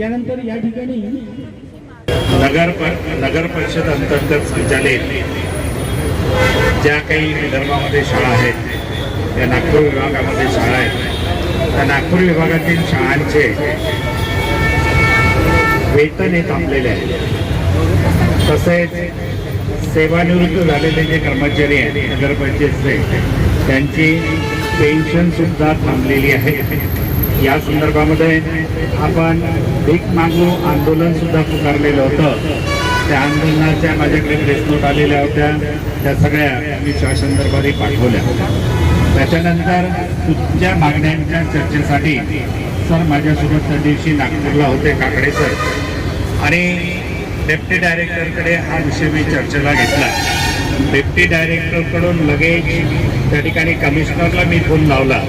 यानंतर या ठिकाणी नगर नगर परिषद अंतर्गत संचालित ज्या काही विदर्भामध्ये शाळा आहेत त्या नागपूर विभागामध्ये शाळा आहेत त्या नागपूर विभागातील शाळांचे वेतन हे थांबलेले आहे. तसेच सेवानिवृत्त झालेले जे कर्मचारी आहेत नगरपंचायतचे त्यांची पेन्शन सुद्धा थांबलेली आहे. या संदर्भामध्ये आपण भीक मागू आंदोलन सुद्धा पुकारलेलं होतं. त्या आंदोलनाच्या माझ्याकडे प्रेसनोट आलेल्या होत्या. त्या सगळ्या मी शासन दरबारी पाठवल्या त्याच्यानंतर तुमच्या मागण्यांच्या चर्चेसाठी सर माझ्यासोबत त्या दिवशी नागपूरला होते काकडे सर. आणि डेप्टी डायरेक्टरकडे हा विषय मी चर्चेला घेतला. डेप्टी डायरेक्टरकडून लगेच त्या ठिकाणी कमिशनरला मी फोन लावला.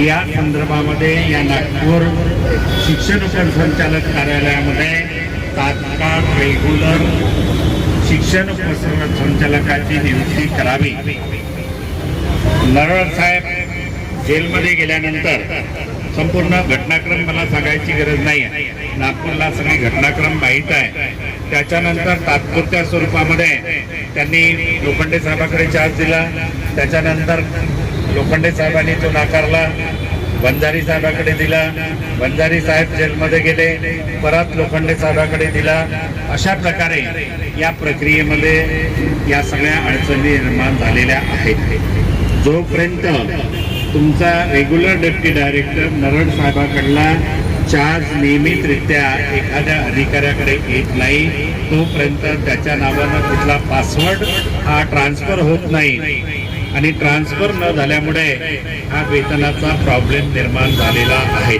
या संदर्भामध्ये या नागपूर शिक्षण उपसंचालक कार्यालयामध्ये तात्काळ रेग्युलर शिक्षण उपसंचालकाची नियुक्ती करावी. नरळ साहेब जेलमध्ये गेल्यानंतर संपूर्ण घटनाक्रम मला सांगायची गरज नाही आहे नागपूरला सगळे घटनाक्रम माहीत आहे. त्याच्यानंतर तात्पुरत्या स्वरूपामध्ये त्यांनी लोखंडे साहेबाकडे चार्ज दिला. त्याच्यानंतर लोखंडे साहेबांनी तो नाकारला बंजारी साहेबाकडे दिला बंजारी साहेब जेलमध्ये गेले परत लोखंडे साहेबाकडे दिला. अशा प्रकारे या प्रक्रियेमध्ये या सगळ्या अडचणी निर्माण झालेल्या आहेत. जोपर्यंत तुमचा रेग्युलर डेप्टी डायरेक्टर नरड साहेबाकडला चार्ज नियमितरित्या एखाद्या अधिकाऱ्याकडे येत नाही तोपर्यंत त्याच्या नावानं कुठला पासवर्ड हा ट्रान्सफर होत नाही. आणि ट्रान्सफर न झाल्यामुळे हा वेतनाचा प्रॉब्लेम निर्माण झालेला आहे.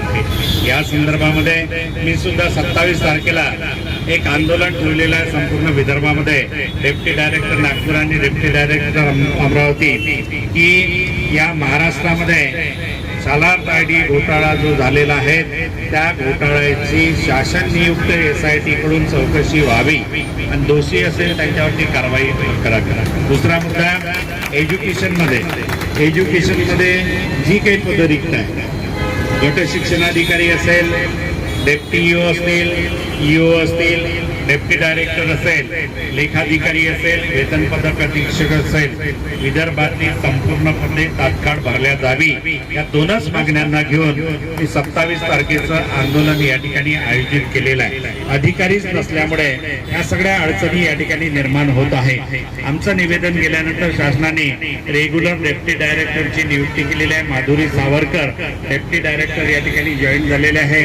या संदर्भामध्ये मी सुद्धा सत्तावीस तारखेला एक आंदोलन ठेवलेलं आहे संपूर्ण विदर्भामध्ये. डेप्टी डायरेक्टर नागपूर आणि डेप्टी डायरेक्टर अमरावती. की या महाराष्ट्रामध्ये सालार आयडी घोटाळा जो झालेला आहे त्या घोटाळ्याची शासन नियुक्त एस आय टी कडून चौकशी व्हावी आणि दोषी असेल त्यांच्यावरती कारवाई करा करा. दुसरा मुद्दा एज्युकेशनमध्ये. एज्युकेशनमध्ये जी काही पदरिक्त आहे गट शिक्षणाधिकारी असेल डेप्टी इओ असतील इओ असतील डेप्टी डायरेक्टर असेल लेखाधिकारी असेल वेतन पदक अधीक्षक असेल विदर्भातली संपूर्ण पदे तात्काळ भरल्या जावी. या दोनच मागण्यांना घेऊन मी सत्तावीस तारखेचं आंदोलन या ठिकाणी आयोजित केलेलं आहे. अधिकारीच नसल्यामुळे या सगळ्या अडचणी या ठिकाणी निर्माण होत आहे. आमचं निवेदन गेल्यानंतर शासनाने रेग्युलर डेप्टी डायरेक्टरची नियुक्ती केलेली आहे. माधुरी सावरकर डेप्टी डायरेक्टर या ठिकाणी जॉईन झालेले आहे.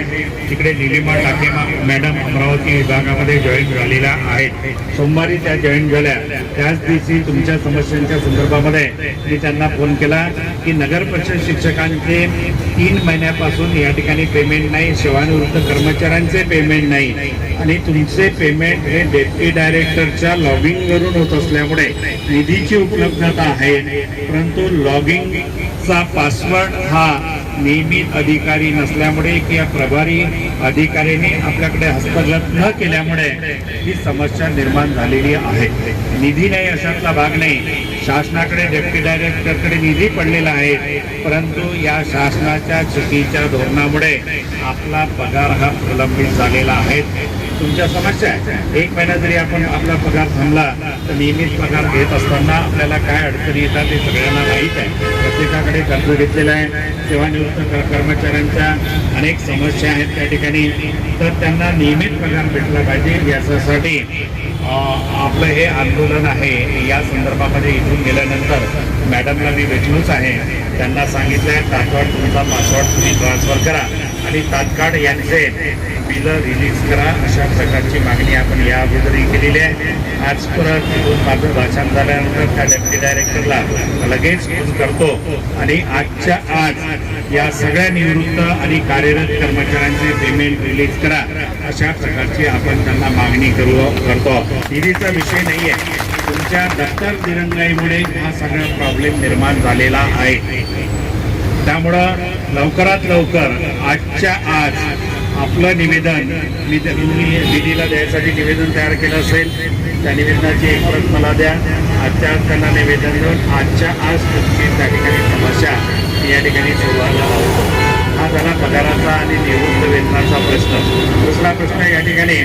तिकडे निलिमा टाके मॅडम अमरावती विभागामध्ये जॉईन झालेल्या आहेत सोमवारी त्या जॉईन झाल्या. त्याच दिवशी तुमच्या समस्यांच्या संदर्भामध्ये मी त्यांना फोन केला की नगर परिषद शिक्षकांचे तीन महिन्यापासून या ठिकाणी पेमेंट नाही सेवानिवृत्त कर्मचाऱ्यांचे पेमेंट नाही. आणि तुमचे पेमेंट हे डेप्टी डायरेक्टरच्या लॉगिंगवरून होत असल्यामुळे निधीची उपलब्धता आहे. परंतु लॉगिंग लॉगिंगचा पासवर्ड हा नियमित अधिकारी नसल्यामुळे किंवा प्रभारी अधिकाऱ्याने आपल्याकडे हस्तगत न केल्यामुळे ही समस्या निर्माण झालेली आहे. निधी नाही अशातला भाग नाही. शासनाकडे डेप्टी डायरेक्टरकडे निधी पडलेला आहे. परंतु या शासनाच्या चुकीच्या धोरणामुळे आपला पगार हा प्रलंबित झालेला आहे. तुमच्या समस्या आहे. एक महिना जरी आपण आपला पगार थांबला तर नियमित पगार घेत असताना आपल्याला काय अडचणी येतात ते सगळ्यांना माहीत आहे. प्रत्येकाकडे कर्ज घेतलेलं आहे. सेवानिवृत्त कर्मचाऱ्यांच्या अनेक समस्या आहेत त्या ठिकाणी. तर त्यांना नियमित पगार भेटला पाहिजे याच्यासाठी आपलं हे आंदोलन आहे या संदर्भामध्ये इथून गेल्यानंतर मॅडमला मी भेटलोच आहे. त्यांना सांगितलं आहे तात्काळ तुमचा पासवर्ड तुम्ही ट्रान्सफर करा आणि तात्काळ यांचे बिलं रिलीज करा. अशा प्रकारची मागणी आपण या अगोदरही केलेली आहे. आज परत तिथून माझं भाषण झाल्यानंतर त्या डेप्टी डायरेक्टरला लगेच फोन करतो आणि आजच्या आज या सगळ्या निवृत्त आणि कार्यरत कर्मचाऱ्यांचे पेमेंट रिलीज करा. अशा प्रकारची आपण त्यांना मागणी करू करतो. निधीचा विषय नाही आहे तुमच्या दफ्तर दिरंगाईमुळे हा सगळा प्रॉब्लेम निर्माण झालेला आहे. त्यामुळं लवकरात लवकर आजच्या आज आपलं निवेदन मी निधीला द्यायसाठी निवेदन तयार केलं असेल त्या निवेदनाची एक प्रत मला द्या. आजच्या आज त्यांना निवेदन देऊन आजच्या आज तुमची त्या ठिकाणी समस्या मी या ठिकाणी सोडवायला हवं. हा पगाराचा आणि निवृत्त वेतनाचा प्रश्न. दुसरा प्रश्न या ठिकाणी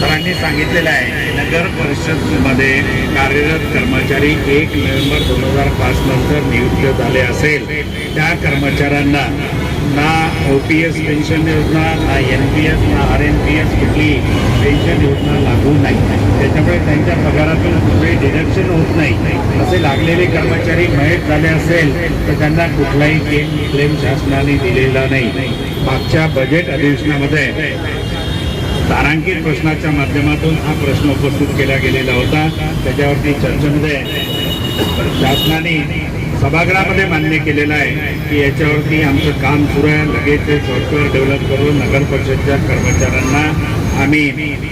सरांनी सांगितलेलं आहे की नगर परिषदमध्ये कार्यरत कर्मचारी एक नोव्हेंबर दोन हजार पाच नंतर नियुक्त झाले असेल. त्या कर्मचाऱ्यांना ना ओ पी एस पेन्शन योजना ना एन पी एस ना आर एन पी एस कुठली पेन्शन योजना लागू नाही. त्याच्यामुळे त्यांच्या पगारातून डिडक्शन होत नाही. असे लागलेले कर्मचारी मयत झाले असेल तर त्यांना कुठलाही क्लेम क्लेम शासनाने दिलेला नाही. मागच्या बजेट अधिवेशनामध्ये तारांकित प्रश्नाच्या माध्यमातून हा प्रश्न उपस्थित केला गेलेला होता. त्याच्यावरती चर्चेमध्ये शासनाने सभागृहामध्ये मान्य केलेलं आहे की याच्यावरती आमचं काम सुरू आहे. लगेच ते सॉफ्टवेअर डेव्हलप करून नगर परिषदच्या कर्मचाऱ्यांना आम्ही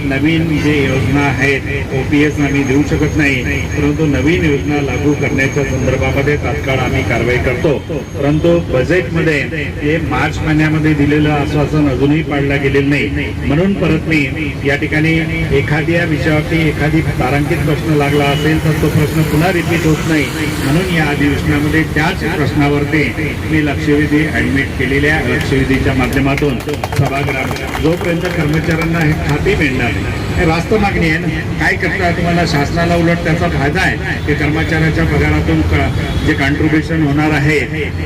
नवीन जे योजना आहेत ओ पी एस आम्ही देऊ शकत नाही. परंतु नवीन योजना लागू करण्याच्या संदर्भामध्ये तात्काळ आम्ही कारवाई करतो. परंतु बजेटमध्ये हे मार्च महिन्यामध्ये दिलेलं आश्वासन अजूनही पाळलं गेलेलं नाही. म्हणून परत मी या ठिकाणी एखाद्या विषयावरती एखादी तारांकित प्रश्न लागला असेल तर तो प्रश्न पुन्हा रिपीट होत नाही. म्हणून या अधिवेशनामध्ये त्याच प्रश्नावरती मी लक्षवेधी ऍडमिट केलेल्या लक्षवेधीच्या माध्यमातून सभागृहात जोपर्यंत कर्मचाऱ्यांना हे खाती मिळणार नाही. हे वास्तव मागणी आहे ना. काय करता तुम्हाला शासनाला उलट त्याचा फायदा आहे? की कर्मचाऱ्याच्या पगारातून जे कॉन्ट्रीब्युशन होणार आहे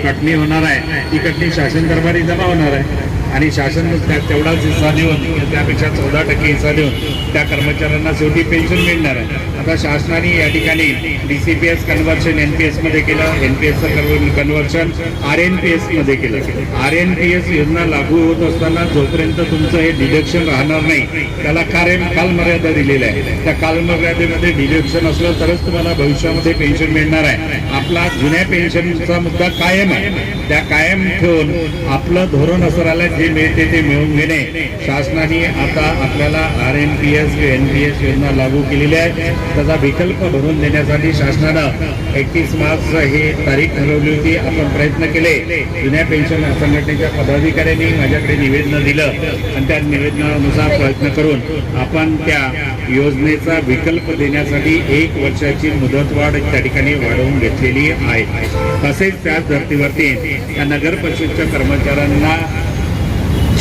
कटणी होणार आहे ती कटणी शासन दरबारी जमा होणार आहे. आणि शासन तेवढाच हिस्सा देऊन त्यापेक्षा चौदा टक्के हिस्सा देऊन त्या कर्मचाऱ्यांना शेवटी पेन्शन मिळणार आहे. आता शासनाने या ठिकाणी D C P S conversion N P एसमध्ये केलं एन पी एसचं कन्व्हर्शन आर एन पी एसमध्ये केलं. आर एन पी एस योजना लागू होत असताना जोपर्यंत तुमचं हे डिडक्शन राहणार नाही त्याला कारण कालमर्यादा दिलेली आहे त्या कालमर्यादेमध्ये डिडक्शन असलं तरच तुम्हाला भविष्यामध्ये पेन्शन मिळणार आहे. आपला जुन्या पेन्शनचा मुद्दा कायम आहे. त्या कायम ठेवून आपलं धोरण असं राहिलं जे मिळते ते मिळवून घेणे. शासनाने आता आपल्याला R N P S N P S योजना लागू केलेली आहे त्याचा विकल्प भरून देण्यासाठी शासनानं एकतीस मार्च हे तारीख ठरवली होती. आपण प्रयत्न केले. जुन्या पेन्शन संघटनेच्या पदाधिकाऱ्यांनी माझ्याकडे निवेदन दिलं आणि त्या निवेदनानुसार प्रयत्न करून आपण त्या योजनेचा विकल्प देण्यासाठी एक वर्षाची मुदतवाढ त्या ठिकाणी वाढवून घेतलेली आहे. तसेच त्याच धर्तीवरती त्या नगर परिषदच्या कर्मचाऱ्यांना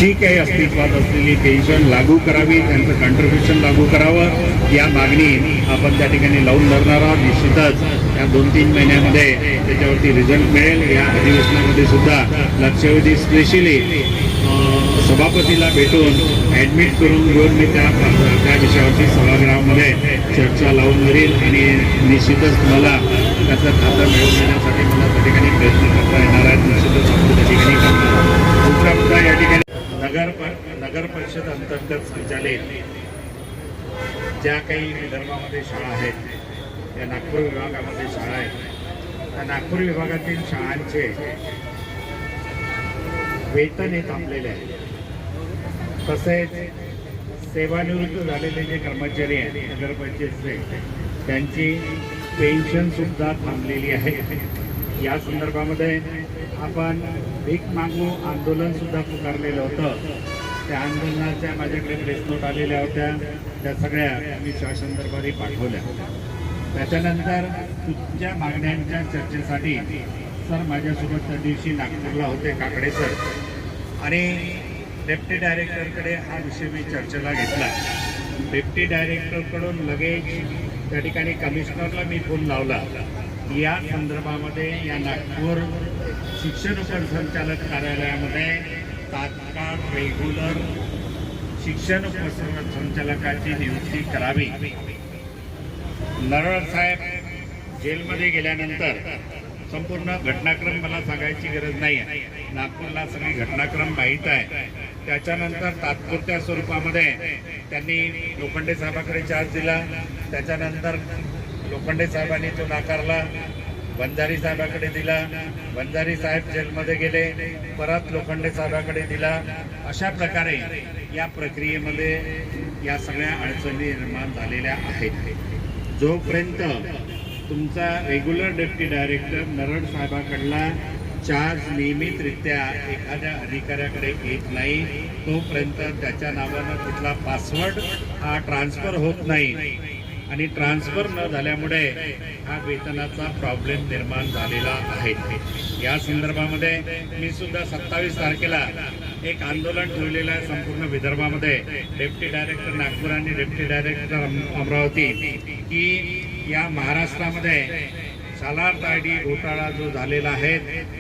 जी काही अस्तित्वात असलेली पेन्शन लागू करावी त्यांचं कॉन्ट्रीब्युशन लागू करावं या मागणी आपण त्या ठिकाणी लावून धरणार आहोत. निश्चितच या दोन तीन महिन्यामध्ये त्याच्यावरती रिझल्ट मिळेल. या अधिवेशनामध्ये सुद्धा लक्षवेधी स्पेशली सभापतीला भेटून ॲडमिट करून घेऊन मी त्या त्या विषयावरती सभागृहामध्ये चर्चा लावून धरील आणि निश्चितच तुम्हाला त्याचं खातं मिळवून देण्यासाठी मला त्या ठिकाणी प्रयत्न करता येणार आहेत. निश्चितच आपण त्या ठिकाणी करणार दुसरा मुद्दा या ठिकाणी नगर प- नगर परिषद अंतर्गत संचालित ज्या काही विदर्भामध्ये शाळा आहेत त्या नागपूर विभागामध्ये शाळा आहेत त्या नागपूर विभागातील शाळांचे वेतन हे थांबलेले आहे. तसेच सेवानिवृत्त झालेले जे कर्मचारी आहेत नगरपंचायतचे त्यांची पेन्शन सुद्धा थांबलेली आहे. या संदर्भामध्ये आपण भीक मागू आंदोलन सुद्धा पुकारलेलं होतं. त्या आंदोलनाच्या माझ्याकडे प्रेसनोट आलेल्या होत्या. त्या सगळ्या मी शासन दरबारी पाठवल्या त्याच्यानंतर तुमच्या मागण्यांच्या चर्चेसाठी सर माझ्यासोबत त्या दिवशी नागपूरला होते काकडे सर. आणि डेप्टी डायरेक्टरकडे हा विषय मी चर्चेला घेतला. डेप्टी डायरेक्टरकडून लगेच त्या ठिकाणी कमिशनरला मी फोन लावला. या संदर्भामध्ये या नागपूर शिक्षण उपसंचालक कार्यालयामध्ये तात्काळ रेग्युलर शिक्षण उपसंचालकाची नियुक्ती करावी. नरळ साहेब जेलमध्ये गेल्यानंतर संपूर्ण घटनाक्रम मला सांगायची गरज नाही आहे. नागपूरला सगळी घटनाक्रम माहीत आहे. त्याच्यानंतर तात्पुरत्या स्वरूपामध्ये त्यांनी लोखंडे साहेबाकडे चार्ज दिला. त्याच्यानंतर लोखंडे साहेबांनी तो नाकारला. बंजारी साहेबाकडे दिला. बंजारी साहेब जेलमध्ये गेले. परत लोखंडे साहेबाकडे दिला. अशा प्रकारे या प्रक्रियेमध्ये या सगळ्या अडचणी निर्माण झालेल्या आहेत. जोपर्यंत तुमचा रेग्युलर डेप्टी डायरेक्टर नरड साहेबाकडला चार्ज नियमितरित्या एखाद्या अधिकाऱ्याकडे येत नाही तोपर्यंत त्याच्या नावानं कुठला पासवर्ड हा ट्रान्सफर होत नाही. आणि ट्रान्सफर न झाल्यामुळे हा वेतनाचा प्रॉब्लेम निर्माण झालेला आहे. या संदर्भामध्ये मी सुद्धा सत्तावीस तारखेला एक आंदोलन ठेवलेलं आहे संपूर्ण विदर्भामध्ये. डेप्टी डायरेक्टर नागपूर आणि डेप्टी डायरेक्टर अमरावती. की या महाराष्ट्रामध्ये सालार आय डी घोटाळा जो झालेला आहे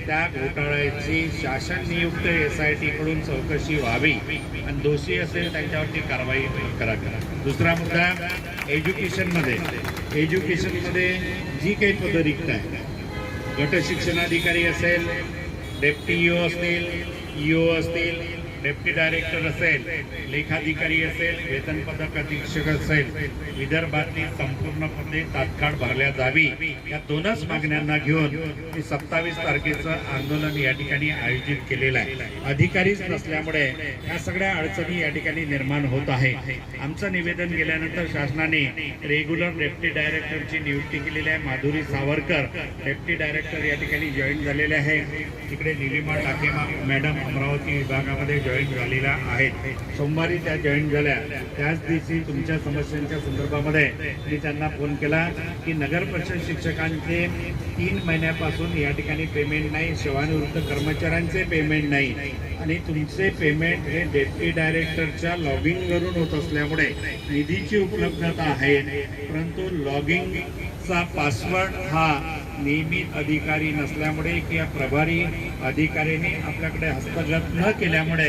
त्या घोटाळ्याची शासन नियुक्त एस आय टीकडून चौकशी व्हावी आणि दोषी असेल त्यांच्यावरती कारवाई करा करा. दुसरा मुद्दा एज्युकेशनमध्ये. एज्युकेशनमध्ये जी काही पदं रिक्त आहेत गट शिक्षणाधिकारी असेल डेप्टी ओ असतील इओ असतील डेप्टी डायरेक्टर असेल लेखाधिकारी असेल वेतन पदक अधीक्षक असेल विदर्भातली संपूर्ण पदे तात्काळ भरल्या जावी. या दोनच मागण्यांना घेऊन मी सत्तावीस तारखेचं आंदोलन या ठिकाणी आयोजित केलेलं आहे. अधिकारीच नसल्यामुळे या सगळ्या अडचणी या ठिकाणी निर्माण होत आहे. आमचं निवेदन गेल्यानंतर शासनाने रेग्युलर डेप्टी डायरेक्टरची नियुक्ती केलेली आहे. माधुरी सावरकर डेप्टी डायरेक्टर या ठिकाणी जॉईन झालेले आहे. तिकडे निलिमा टाकेमा मॅडम अमरावती विभागामध्ये जॉईन झालेल्या आहेत सोमवारी त्या जॉईन झाल्या. त्याच दिवशी तुमच्या समस्यांच्या संदर्भामध्ये मी त्यांना फोन केला की नगर परिषद शिक्षकांचे तीन महिन्यापासून या ठिकाणी पेमेंट नाही सेवानिवृत्त कर्मचाऱ्यांचे पेमेंट नाही. आणि तुमचे पेमेंट हे डेप्टी डायरेक्टरच्या लॉगिंगवरून होत असल्यामुळे निधीची उपलब्धता आहे. परंतु लॉगिंगचा पासवर्ड हा नियमित अधिकारी नसल्यामुळे किंवा प्रभारी अधिकाऱ्यांनी आपल्याकडे हस्तगत न केल्यामुळे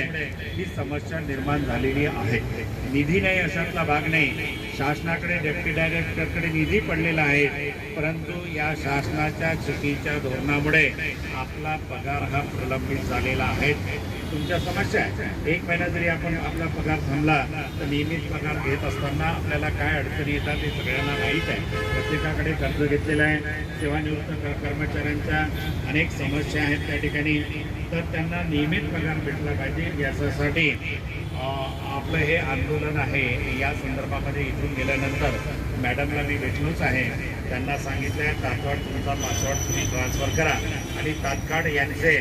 ही समस्या निर्माण झालेली आहे. निधी नाही अशातला भाग नाही. शासनाकडे डेप्टी डायरेक्टरकडे निधी पडलेला आहे. परंतु या शासनाच्या चुकीच्या धोरणामुळे आपला पगार हा प्रलंबित झालेला आहे. तुमच्या समस्या आहेत एक महिना जरी आपण आपला पगार थांबला तर नियमित पगार घेत असताना आपल्याला काय अडचणी येतात हे सगळ्यांना माहीत आहे. प्रत्येकाकडे कर्ज घेतलेलं आहे. सेवानिवृत्त कर्मचाऱ्यांच्या अनेक समस्या आहेत त्या ठिकाणी. तर त्यांना नियमित पगार भेटला पाहिजे याच्यासाठी आपलं हे आंदोलन आहे. या संदर्भामध्ये इथून गेल्यानंतर मॅडमला मी भेटलोच आहे. त्यांना सांगितलं आहे तात्काळ तुमचा पासवर्ड तुम्ही ट्रान्सफर करा. आणि तात्काळ यांचे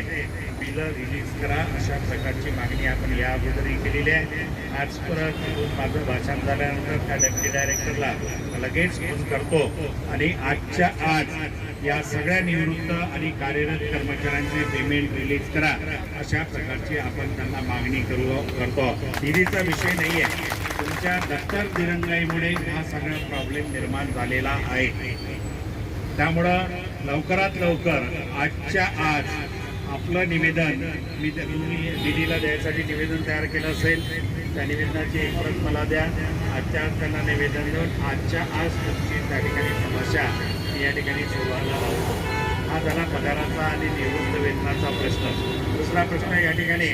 बिलं रिलीज करा अशा प्रकारची मागणी आपण या अगोदरही केलेली आहे. आज परत माझं भाषण झाल्यानंतर त्या डेप्टी डायरेक्टरला लगेच फोन करतो. आणि आजच्या आज या सगळ्या निवृत्त आणि कार्यरत कर्मचाऱ्यांचे पेमेंट रिलीज करा अशा प्रकारची आपण त्यांना मागणी करू करतो. निधीचा विषय नाही आहे. तुमच्या दफ्तर दिरंगाईमुळे हा सगळा प्रॉब्लेम निर्माण झालेला आहे. त्यामुळं लवकरात लवकर आजच्या आज आपलं निवेदन मी तुम्ही निधीला द्यायसाठी निवेदन तयार केलं असेल त्या निवेदनाची एक प्रत मला द्या. आजच्या आज त्यांना निवेदन देऊन आजच्या आज तुमची त्या ठिकाणी समस्या या ठिकाणी सोडवायला लावतो हा झाला पगाराचा आणि निवृत्त वेतनाचा प्रश्न. दुसरा प्रश्न या ठिकाणी.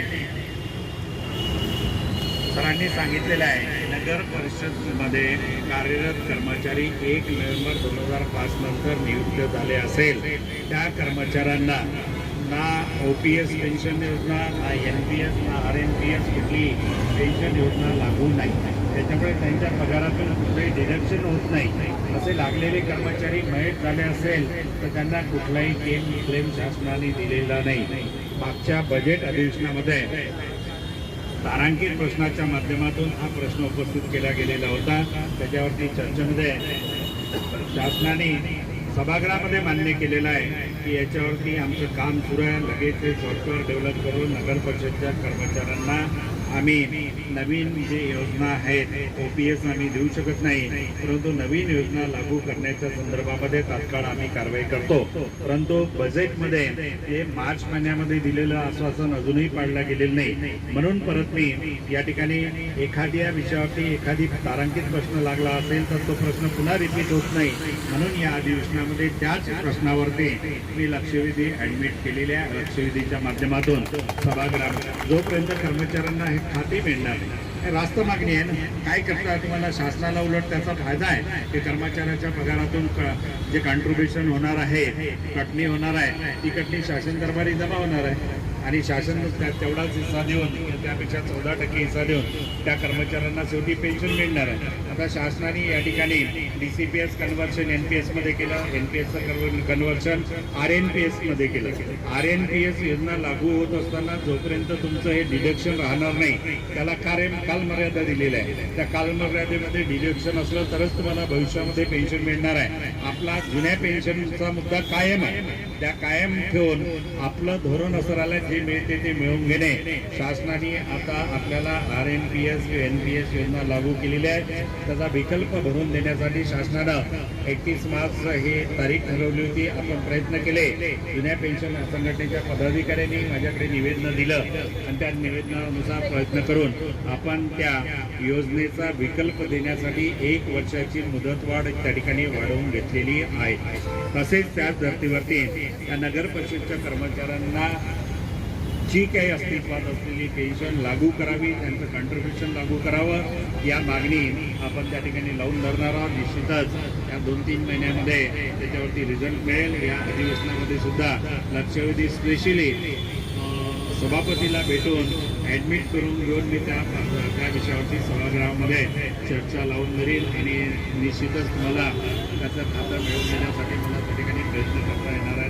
सरांनी सांगितलेलं आहे नगर परिषदमध्ये कार्यरत कर्मचारी एक नोव्हेंबर दोन हजार पाच नंतर नियुक्त झाले असेल. त्या कर्मचाऱ्यांना ना ओ पी एस पेन्शन योजना ना एन पी एस ना आर एन पी एस कुठली पेन्शन योजना लागू नाही. त्याच्यामुळे त्यांच्या पगारातून कुठलंही डिडक्शन होत नाही. असे लागलेले कर्मचारी मयत झाले असेल तर त्यांना कुठलाही केम क्लेम शासनाने दिलेला नाही. मागच्या बजेट अधिवेशनामध्ये तारांकित प्रश्नाच्या माध्यमातून हा प्रश्न उपस्थित केला गेलेला होता. त्याच्यावरती चर्चेमध्ये शासनाने सभागृहामध्ये मान्य केलेलं आहे. की याच्यावरती आमचं काम सुरू आहे. लगेच हे सॉफ्टवेअर डेव्हलप करून नगर परिषदच्या कर्मचाऱ्यांना आम्ही नवीन जे योजना आहेत ओ पी एस आम्ही देऊ शकत नाही परंतु नवीन योजना लागू करण्याच्या संदर्भामध्ये तात्काळ आम्ही कारवाई करतो परंतु बजेटमध्ये हे मार्च महिन्यामध्ये दिलेलं आश्वासन अजूनही पाळलं गेलेलं नाही म्हणून परत मी या ठिकाणी एखाद्या विषयावरती एखादी तारांकित प्रश्न लागला असेल तर तो प्रश्न पुन्हा रिपीट होत नाही म्हणून या अधिवेशनामध्ये त्याच प्रश्नावरती मी लक्षवेधी ऍडमिट केलेल्या आहे. लक्षवेधीच्या माध्यमातून सभागृहात जोपर्यंत कर्मचाऱ्यांना हे खात्री मिळणार नाही. रास्त मागणी आहे ना? काय करता तुम्हाला? शासनाला उलट त्याचा फायदा आहे? की कर्मचाऱ्याच्या पगारातून जे कॉन्ट्रीब्युशन होणार आहे कटणी होणार आहे ती कटणी शासन दरबारी जमा होणार आहे. आणि शासन तेवढाच हिस्सा देऊन त्यापेक्षा चौदा टक्के हिस्सा देऊन त्या कर्मचाऱ्यांना शेवटी पेन्शन मिळणार आहे. आता शासनाने या ठिकाणी D C P S conversion N P एसमध्ये केलं एन पी एसचं कन्व्हर्शन आर एन पी एसमध्ये केलं. आर एन पी एस योजना लागू होत असताना जोपर्यंत तुमचं हे डिडक्शन राहणार नाही त्याला कार्य कालमर्यादा दिलेली आहे. त्या कालमर्यादेमध्ये डिडक्शन असलं तरच तुम्हाला भविष्यामध्ये पेन्शन मिळणार आहे. आपला जुन्या पेन्शनचा मुद्दा कायम आहे. त्या कायम ठेवून आपलं धोरण असं राहिलं जे मिळते ते मिळवून घेणे. शासनाने आता आपल्याला R N P S N P S योजना लागू केलेली आहे. त्याचा विकल्प भरून देण्यासाठी शासनानं एकतीस मार्च ही तारीख ठरवली होती. आपण प्रयत्न केले. जुन्या पेन्शन संघटनेच्या पदाधिकाऱ्यांनी माझ्याकडे निवेदन दिलं आणि त्या निवेदनानुसार प्रयत्न करून आपण त्या योजनेचा विकल्प देण्यासाठी एक वर्षाची मुदतवाढ त्या ठिकाणी वाढवून घेतलेली आहे. तसेच त्याच धर्तीवरती या नगर परिषदच्या कर्मचाऱ्यांना जी काही अस्तित्वात असलेली पेन्शन लागू करावी त्यांचं कॉन्ट्रीब्युशन लागू करावं या मागणी आपण त्या ठिकाणी लावून धरणार आहोत. निश्चितच या दोन तीन महिन्यामध्ये त्याच्यावरती रिझल्ट मिळेल. या अधिवेशनामध्ये सुद्धा लक्षवेधी स्पेशली सभापतीला भेटून ॲडमिट करून घेऊन मी त्या त्या विषयावरती सभागृहामध्ये चर्चा लावून धरील आणि निश्चितच मला त्याचं खातं मिळवून देण्यासाठी मला त्या ठिकाणी प्रयत्न करता येणार आहे